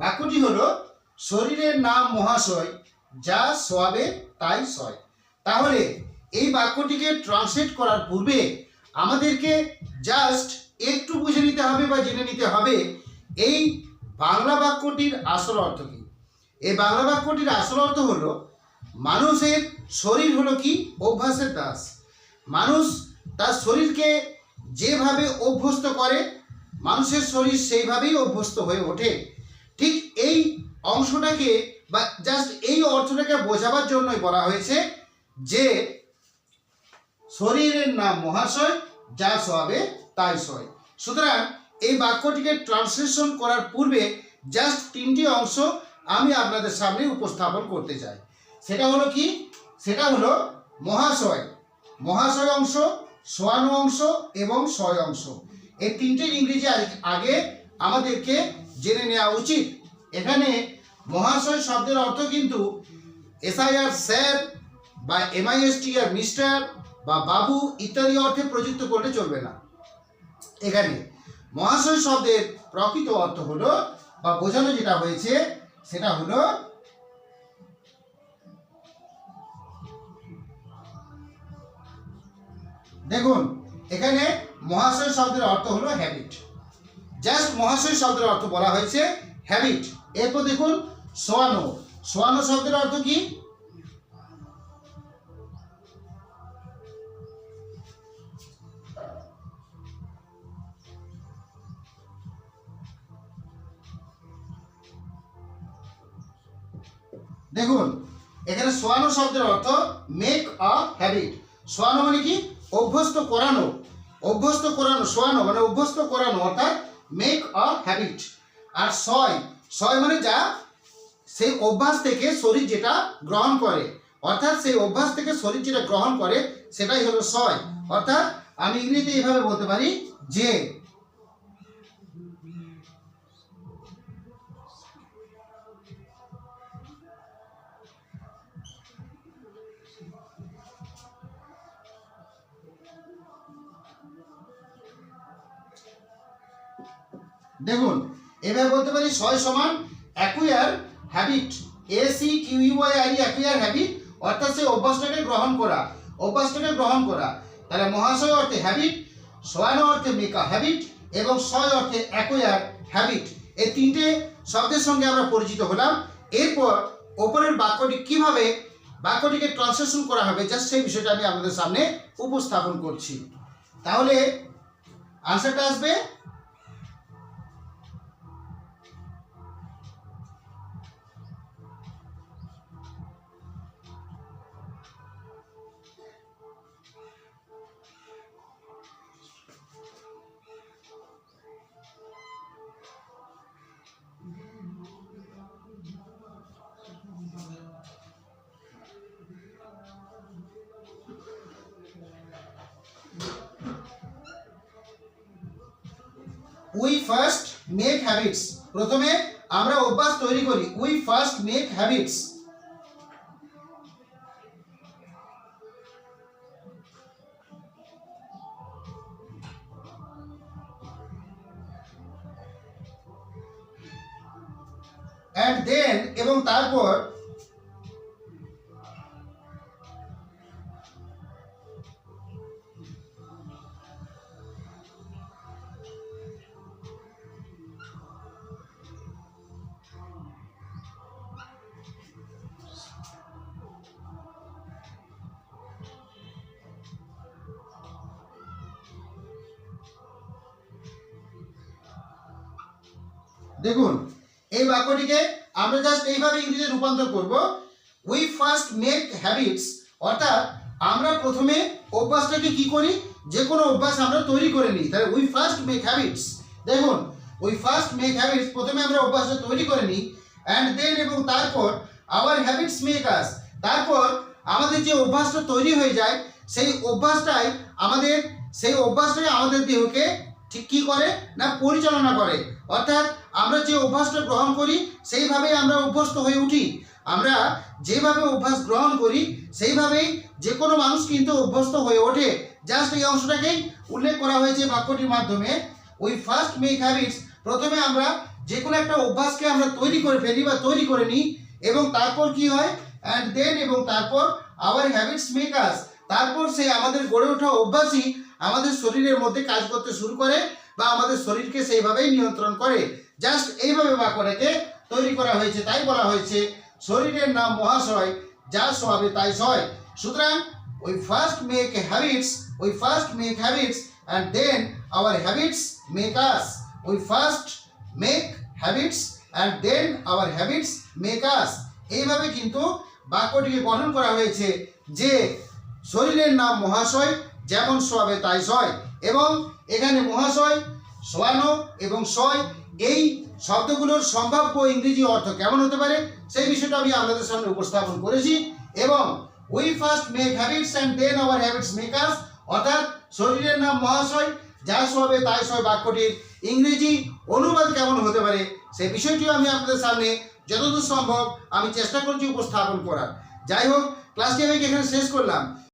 বাক্যটি হল, শরীরের নাম মহাশয়, যা সোয়াবে তাই সয়। তাহলে এই বাক্যটিকে ট্রান্সলেট করার পূর্বে আমাদেরকে জাস্ট একটু বুঝে নিতে হবে বা জেনে নিতে হবে, এই বাংলা বাক্যটির আসল অর্থ কী? এই বাংলা বাক্যটির আসল অর্থ হলো, মানুষের শরীর হলো কি? অভ্যাসের দাস। মানুষ তার শরীরকে যেভাবে অভ্যস্ত করে, মানুষের শরীর সেইভাবেই অভ্যস্ত হয়ে ওঠে। ঠিক এই অংশটাকে বা জাস্ট এই অর্থটাকে বোঝাবার জন্যই বলা হয়েছে যে শরীরের নাম মহাশয়, যা সবে তাই সয়। সুতরাং এই বাক্যটিকে ট্রান্সলেশন করার পূর্বে জাস্ট তিনটি অংশ আমি আপনাদের সামনে উপস্থাপন করতে চাই। সেটা হলো কি? সেটা হলো মহাশয়। মহাশয় অংশ সোয়ানো অংশ এবং শয় অংশ। এই তিনটে ইংরেজি আগে আমাদেরকে জেনে নেওয়া উচিত। এখানে মহাশয় শব্দের অর্থ কিন্তু এসআইআর স্যার বা এমআইএসটিআর মিস্টার বা বাবু ইত্যাদি অর্থে প্রযুক্ত করলে চলবে না। এখানে মহাশয় শব্দের প্রকৃত অর্থ হলো বা বোঝানো যেটা হয়েছে সেটা হলো দেখুন, এখানে মহাশয় শব্দের অর্থ হলো হ্যাবিট জাস্ট মহাশয় শব্দের অর্থ বলা হয়েছে হ্যাবিট এরপর দেখুন, সোয়ানো। সোয়ানো শব্দের অর্থ কি? দেখুন, এখানে সোয়ানো শব্দের অর্থ মেক আ হ্যাবিট সোয়ানো মানে কি? অভ্যস্ত করানো। অভ্যস্ত করানো, সোয়ানো মানে অভ্যস্ত করানো, অর্থাৎ মেক অ হ্যাবিট আর সয় সয় মানে যা? সেই অভ্যাস থেকে শরীর যেটা গ্রহণ করে। অর্থাৎ সেই অভ্যাস থেকে শরীর যেটা গ্রহণ করে, সেটাই হলো সয় অর্থাৎ আমি ইংরেজিতে এইভাবে বলতে পারি যে দেখুন, এভাবে বলতে পারি ছয় সমান acquire habit A C Q U I I acquire habit অর্থাৎ সেই অভ্যাসটাকে গ্রহণ করা, অভ্যাসটাকে গ্রহণ করা। তাহলে মহাশয় অর্থে হ্যাবিট সয়ানো অর্থে মেকা হ্যাবিট এবং ছয় অর্থে অ্যাকুয়ার হ্যাবিট এই তিনটে শব্দের সঙ্গে আমরা পরিচিত হলাম। এরপর ওপরের বাক্যটি কীভাবে, বাক্যটিকে ট্রান্সলেশন করা হবে জাস্ট সেই বিষয়টা আমি আপনাদের সামনে উপস্থাপন করছি। তাহলে আনসারটা আসবে? উই ফার্স্ট মেক হ্যাবিটস প্রথমে আমরা অভ্যাস তৈরি করি। We first make habits and then এবং তারপর দেখুন, এই বাক্যটিকে আমরা জাস্ট এইভাবে ইংরেজিতে রূপান্তর করব। উই ফার্স্ট মেক হ্যাবিটস অর্থাৎ আমরা প্রথমে অভ্যাসটাকে কি করি? যে কোনো অভ্যাস আমরা তৈরি করে নিই। তাহলে উই ফার্স্ট মেক হ্যাবিটস দেখুন উই ফার্স্ট মেক হ্যাবিটস প্রথমে আমরা অভ্যাসটা তৈরি করে নিই অ্যান্ড দেন এবং তারপর আওয়ার হ্যাবিটস মেক আস তারপর আমাদের যে অভ্যাসটা তৈরি হয়ে যায়, সেই অভ্যাসটাই আমাদের, সেই অভ্যাসটাই আমাদের দেহকে ঠিক কী করে? না পরিচালনা করে। অর্থাৎ আমরা যে অভ্যাসটা গ্রহণ করি, সেইভাবেই আমরা অভ্যস্ত হয়ে উঠি। আমরা যেভাবে অভ্যাস গ্রহণ করি, সেইভাবেই যে কোনো মানুষ কিন্তু অভ্যস্ত হয়ে ওঠে। জাস্ট এই অংশটাকেই উল্লেখ করা হয়েছে বাক্যটির মাধ্যমে। ওই ফার্স্ট মেক হ্যাবিটস প্রথমে আমরা যে কোনো একটা অভ্যাসকে আমরা তৈরি করে ফেলি বা তৈরি করে নিই এবং তারপর কি হয়? অ্যান্ড দেন এবং তারপর আওয়ার হ্যাবিটস মেক আস তারপর সেই আমাদের গড়ে ওঠা অভ্যাসই আমাদের শরীরের মধ্যে কাজ করতে শুরু করে বা আমাদের শরীরকে সেইভাবেই নিয়ন্ত্রণ করে। জাস্ট এইভাবে বাক্যটাকে তৈরি করা হয়েছে, তাই বলা হয়েছে, শরীরের নাম মহাশয়, যা সবে তাই সয় সুতরাং, we first make habits, we first make habits, and then our habits make us. We first make habits, and then our habits make us. এইভাবে কিন্তু বাক্যটিকে গঠন করা হয়েছে যে, শরীরের নাম মহাশয়, যেমন শোয়াবে তাই সয় এবং এখানে মহাশয় শোয়ানো এবং সয় এই শব্দগুলোর সম্ভাব্য ইংরেজি অর্থ কেমন হতে পারে সেই বিষয়টা আমি আপনাদের সামনে উপস্থাপন করেছি এবং we first make habits and then our habits make us অর্থাৎ শরীরের নাম মহাশয়, যা সবে তাই সয় বাক্যটির ইংরেজি অনুবাদ কেমন হতে পারে সেই বিষয়টিও আমি আপনাদের সামনে যতদূর সম্ভব আমি চেষ্টা করছি উপস্থাপন করার। যাই হোক ক্লাসটি আমি এখানে শেষ করলাম?